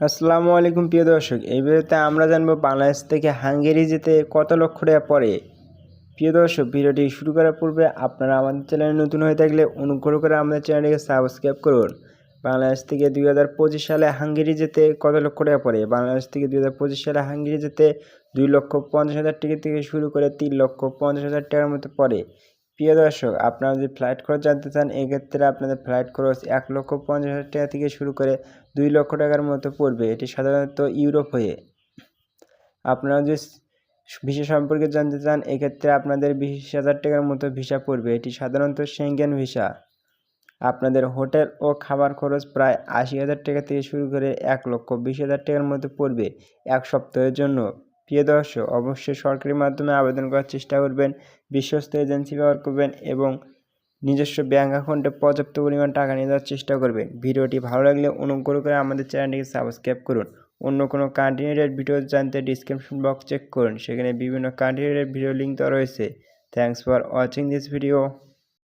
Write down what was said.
আসসালামু আলাইকুম প্রিয় দর্শক, এই ভিডিওতে আমরা জানব বাংলাদেশ থেকে হাঙ্গেরি যেতে কত লক্ষ টাকা পড়ে। প্রিয় দর্শক, ভিডিওটি শুরু করার পূর্বে আপনারা আমাদের চ্যানেলে নতুন হয়ে থাকলে অনুগ্রহ করে আমাদের চ্যানেলটিকে সাবস্ক্রাইব করুন। বাংলাদেশ থেকে দুই হাজার পঁচিশ সালে হাঙ্গেরি যেতে কত লক্ষ টাকা পড়ে? বাংলাদেশ থেকে দুই হাজার পঁচিশ সালে হাঙ্গেরি যেতে দুই লক্ষ পঞ্চাশ হাজার টিকিট থেকে শুরু করে তিন লক্ষ পঞ্চাশ হাজার টাকার মতো পড়ে। প্রিয় দর্শক, আপনারা যদি ফ্লাইট খরচ জানতে চান, এক্ষেত্রে আপনাদের ফ্লাইট খরচ এক লক্ষ পঞ্চাশ হাজার টাকা থেকে শুরু করে দুই লক্ষ টাকার মতো পড়বে। এটি সাধারণত ইউরোপ হয়ে। আপনারা যদি ভিসা সম্পর্কে জানতে চান, এক্ষেত্রে আপনাদের বিশ হাজার টাকার মতো ভিসা পড়বে। এটি সাধারণত সেঙ্গেন ভিসা। আপনাদের হোটেল ও খাবার খরচ প্রায় আশি হাজার টাকা থেকে শুরু করে এক লক্ষ বিশ হাজার টাকার মতো পড়বে এক সপ্তাহের জন্য। প্রিয় দর্শক, অবশ্যই সরকারি মাধ্যমে আবেদন করার চেষ্টা করবেন, বিশ্বস্ত এজেন্সি ব্যবহার করবেন এবং নিজস্ব ব্যাঙ্ক অ্যাকাউন্টে পর্যাপ্ত পরিমাণ টাকা নিয়ে যাওয়ার চেষ্টা করবেন। ভিডিওটি ভালো লাগলে অনুগ্রহ করে আমাদের চ্যানেলটিকে সাবস্ক্রাইব করুন। অন্য কোনো কান্ট্রি রিলেটেড ভিডিও জানতে ডিসক্রিপশন বক্স চেক করুন। সেখানে বিভিন্ন কান্ট্রি রিলেটেড ভিডিও লিঙ্ক দেওয়া রয়েছে। Thanks for watching this video